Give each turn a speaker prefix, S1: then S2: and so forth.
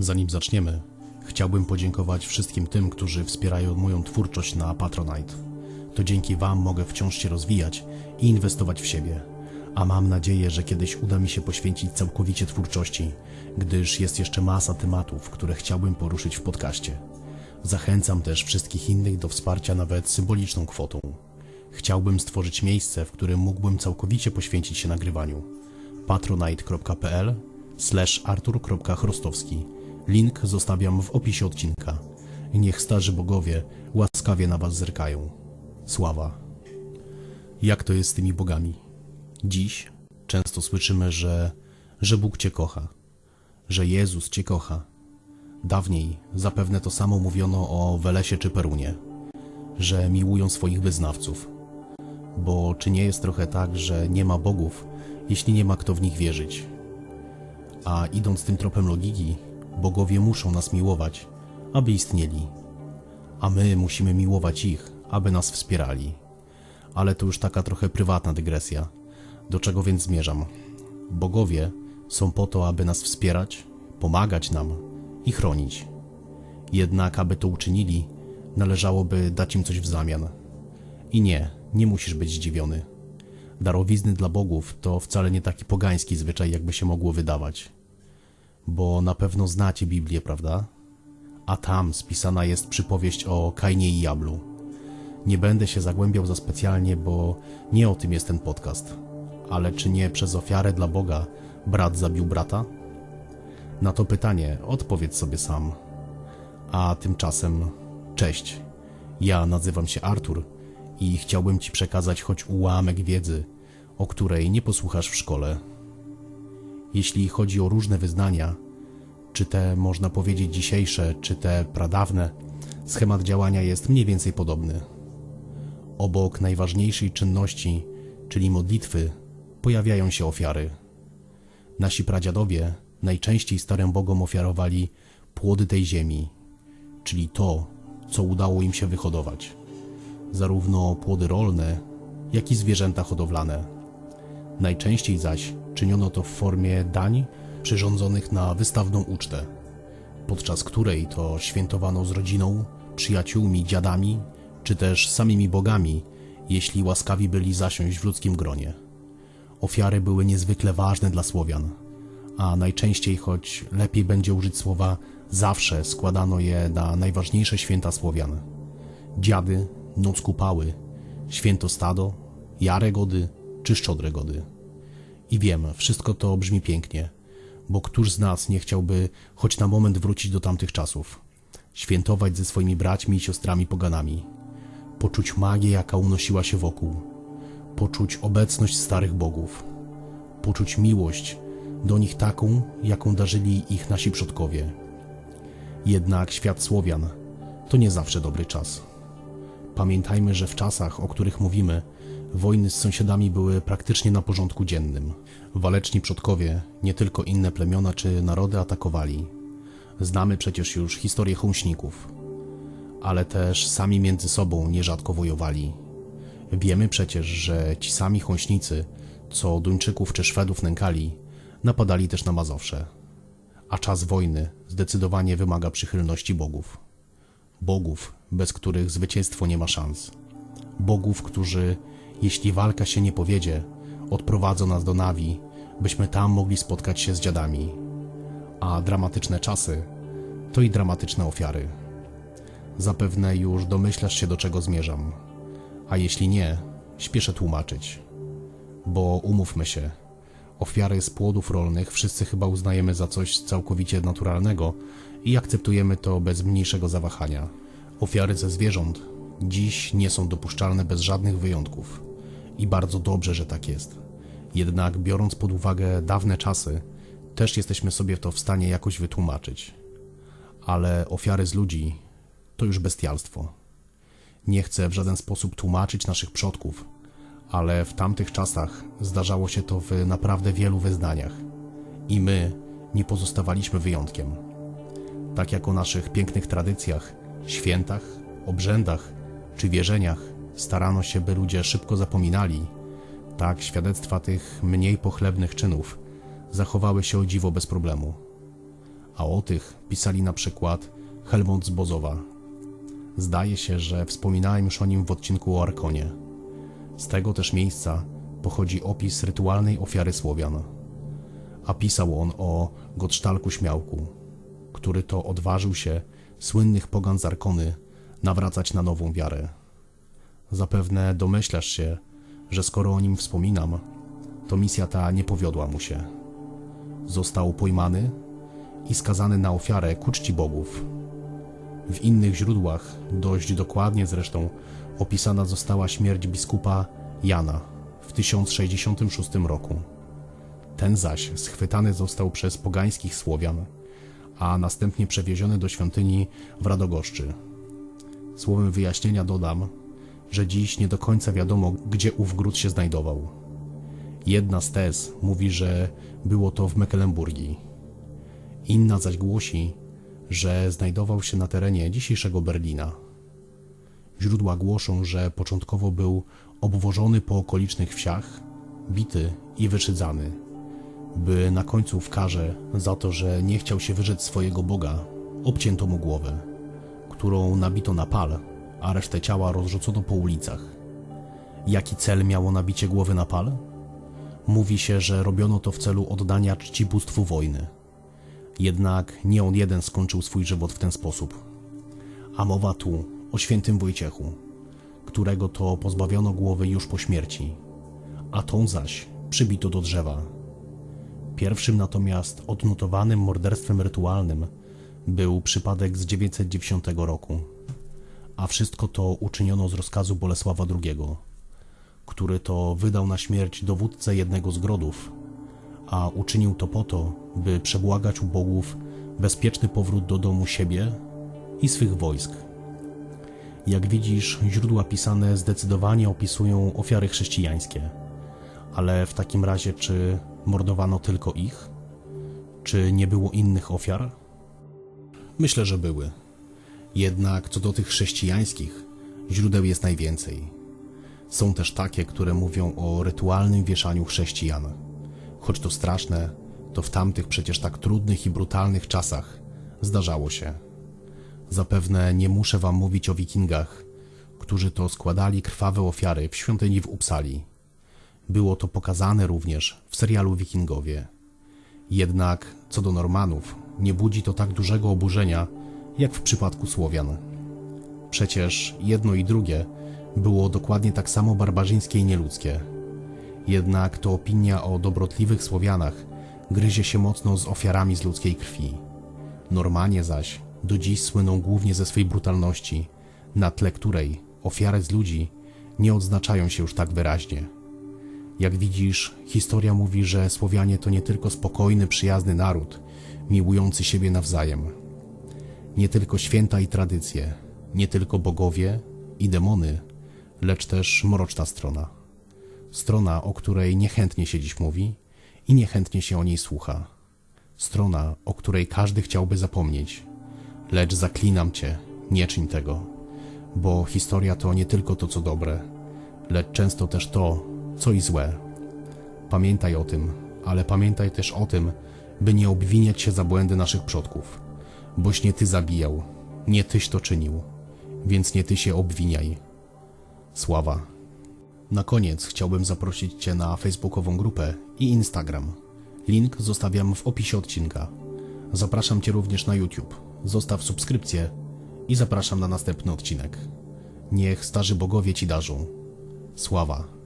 S1: Zanim zaczniemy, chciałbym podziękować wszystkim tym, którzy wspierają moją twórczość na Patronite. To dzięki Wam mogę wciąż się rozwijać i inwestować w siebie. A mam nadzieję, że kiedyś uda mi się poświęcić całkowicie twórczości, gdyż jest jeszcze masa tematów, które chciałbym poruszyć w podcaście. Zachęcam też wszystkich innych do wsparcia nawet symboliczną kwotą. Chciałbym stworzyć miejsce, w którym mógłbym całkowicie poświęcić się nagrywaniu. patronite.pl slash artur.chrostowski Link zostawiam w opisie odcinka. Niech starzy bogowie łaskawie na was zerkają. Sława. Jak to jest z tymi bogami? Dziś często słyszymy, że, że Bóg cię kocha, że Jezus cię kocha. Dawniej zapewne to samo mówiono o Welesie czy Perunie, że miłują swoich wyznawców. Bo czy nie jest trochę tak, że nie ma bogów, jeśli nie ma kto w nich wierzyć? A idąc tym tropem logiki, bogowie muszą nas miłować, aby istnieli, a my musimy miłować ich, aby nas wspierali. Ale to już taka trochę prywatna dygresja. Do czego więc zmierzam? Bogowie są po to, aby nas wspierać, pomagać nam i chronić. Jednak, aby to uczynili, należałoby dać im coś w zamian. I nie, nie musisz być zdziwiony. Darowizny dla bogów to wcale nie taki pogański zwyczaj, jakby się mogło wydawać. Bo na pewno znacie Biblię, prawda? A tam spisana jest przypowieść o Kainie i Jablu. Nie będę się zagłębiał za specjalnie, bo nie o tym jest ten podcast. Ale czy nie przez ofiarę dla Boga brat zabił brata? Na to pytanie odpowiedz sobie sam. A tymczasem, cześć. Ja nazywam się Artur i chciałbym Ci przekazać choć ułamek wiedzy, o której nie posłuchasz w szkole. Jeśli chodzi o różne wyznania, czy te można powiedzieć dzisiejsze, czy te pradawne, schemat działania jest mniej więcej podobny. Obok najważniejszej czynności, czyli modlitwy, pojawiają się ofiary. Nasi pradziadowie najczęściej starym bogom ofiarowali płody tej ziemi, czyli to, co udało im się wyhodować. Zarówno płody rolne, jak i zwierzęta hodowlane. Najczęściej zaś czyniono to w formie dań przyrządzonych na wystawną ucztę, podczas której to świętowano z rodziną, przyjaciółmi, dziadami, czy też samymi bogami, jeśli łaskawi byli zasiąść w ludzkim gronie. Ofiary były niezwykle ważne dla Słowian, a najczęściej, choć lepiej będzie użyć słowa zawsze, składano je na najważniejsze święta Słowian. Dziady, noc kupały, święto stado, jarę gody czy szczodre gody. I wiem, wszystko to brzmi pięknie, bo któż z nas nie chciałby choć na moment wrócić do tamtych czasów, świętować ze swoimi braćmi i siostrami poganami, poczuć magię, jaka unosiła się wokół, poczuć obecność starych bogów, poczuć miłość do nich taką, jaką darzyli ich nasi przodkowie. Jednak świat Słowian to nie zawsze dobry czas. Pamiętajmy, że w czasach, o których mówimy, wojny z sąsiadami były praktycznie na porządku dziennym. Waleczni przodkowie nie tylko inne plemiona czy narody atakowali. Znamy przecież już historię chąśników, ale też sami między sobą nierzadko wojowali. Wiemy przecież, że ci sami chąśnicy, co Duńczyków czy Szwedów nękali, napadali też na Mazowsze. A czas wojny zdecydowanie wymaga przychylności bogów. Bogów, bez których zwycięstwo nie ma szans. Bogów, którzy, jeśli walka się nie powiedzie, odprowadzą nas do Nawi, byśmy tam mogli spotkać się z dziadami. A dramatyczne czasy to i dramatyczne ofiary. Zapewne już domyślasz się, do czego zmierzam. A jeśli nie, śpieszę tłumaczyć. Bo umówmy się, ofiary z płodów rolnych wszyscy chyba uznajemy za coś całkowicie naturalnego i akceptujemy to bez mniejszego zawahania. Ofiary ze zwierząt dziś nie są dopuszczalne bez żadnych wyjątków. I bardzo dobrze, że tak jest. Jednak biorąc pod uwagę dawne czasy, też jesteśmy sobie to w stanie jakoś wytłumaczyć. Ale ofiary z ludzi to już bestialstwo. Nie chcę w żaden sposób tłumaczyć naszych przodków, ale w tamtych czasach zdarzało się to w naprawdę wielu wyznaniach. I my nie pozostawaliśmy wyjątkiem. Tak jak o naszych pięknych tradycjach, świętach, obrzędach czy wierzeniach starano się, by ludzie szybko zapominali, tak świadectwa tych mniej pochlebnych czynów zachowały się o dziwo bez problemu. a o tych pisali na przykład Helmut z Bozowa. Zdaje się, że wspominałem już o nim w odcinku o Arkonie. Z tego też miejsca pochodzi opis rytualnej ofiary Słowian. A pisał on o Gottszalku Śmiałku, który to odważył się słynnych pogan z Arkony nawracać na nową wiarę. Zapewne domyślasz się, że skoro o nim wspominam, to misja ta nie powiodła mu się. Został pojmany i skazany na ofiarę ku czci bogów. W innych źródłach, dość dokładnie zresztą, opisana została śmierć biskupa Jana w 1066 roku. Ten zaś schwytany został przez pogańskich Słowian, a następnie przewieziony do świątyni w Radogoszczy. Słowem wyjaśnienia dodam, że dziś nie do końca wiadomo, gdzie ów gród się znajdował. Jedna z tez mówi, że było to w Mecklenburgii. Inna zaś głosi, że znajdował się na terenie dzisiejszego Berlina. Źródła głoszą, że początkowo był obwożony po okolicznych wsiach, bity i wyszydzany, by na końcu w karze za to, że nie chciał się wyrzec swojego Boga, obcięto mu głowę, którą nabito na pal, a resztę ciała rozrzucono po ulicach. Jaki cel miało nabicie głowy na pal? Mówi się, że robiono to w celu oddania czci bóstwu wojny. Jednak nie on jeden skończył swój żywot w ten sposób. A mowa tu o świętym Wojciechu, którego to pozbawiono głowy już po śmierci, a tą zaś przybito do drzewa. Pierwszym natomiast odnotowanym morderstwem rytualnym był przypadek z 910 roku, a wszystko to uczyniono z rozkazu Bolesława II, który to wydał na śmierć dowódcę jednego z grodów, a uczynił to po to, by przebłagać u bogów bezpieczny powrót do domu siebie i swych wojsk. Jak widzisz, źródła pisane zdecydowanie opisują ofiary chrześcijańskie. Ale w takim razie, czy mordowano tylko ich? Czy nie było innych ofiar? Myślę, że były. Jednak co do tych chrześcijańskich, źródeł jest najwięcej. Są też takie, które mówią o rytualnym wieszaniu chrześcijan. Choć to straszne, to w tamtych przecież tak trudnych i brutalnych czasach zdarzało się. Zapewne nie muszę wam mówić o wikingach, którzy to składali krwawe ofiary w świątyni w Upsali. Było to pokazane również w serialu Wikingowie. Jednak co do Normanów, nie budzi to tak dużego oburzenia, jak w przypadku Słowian. Przecież jedno i drugie było dokładnie tak samo barbarzyńskie i nieludzkie. Jednak to opinia o dobrotliwych Słowianach gryzie się mocno z ofiarami z ludzkiej krwi. Normanie zaś do dziś słyną głównie ze swej brutalności, na tle której ofiary z ludzi nie odznaczają się już tak wyraźnie. Jak widzisz, historia mówi, że Słowianie to nie tylko spokojny, przyjazny naród, miłujący siebie nawzajem. Nie tylko święta i tradycje, nie tylko bogowie i demony, lecz też mroczna strona. Strona, o której niechętnie się dziś mówi i niechętnie się o niej słucha. Strona, o której każdy chciałby zapomnieć. Lecz zaklinam cię, nie czyń tego, bo historia to nie tylko to, co dobre, lecz często też to, co i złe. Pamiętaj o tym, ale pamiętaj też o tym, by nie obwiniać się za błędy naszych przodków, boś nie ty zabijał, nie tyś to czynił, więc nie ty się obwiniaj. Sława. Na koniec chciałbym zaprosić Cię na facebookową grupę i Instagram. Link zostawiam w opisie odcinka. Zapraszam Cię również na YouTube. Zostaw subskrypcję i zapraszam na następny odcinek. Niech starzy bogowie Ci darzą. Sława.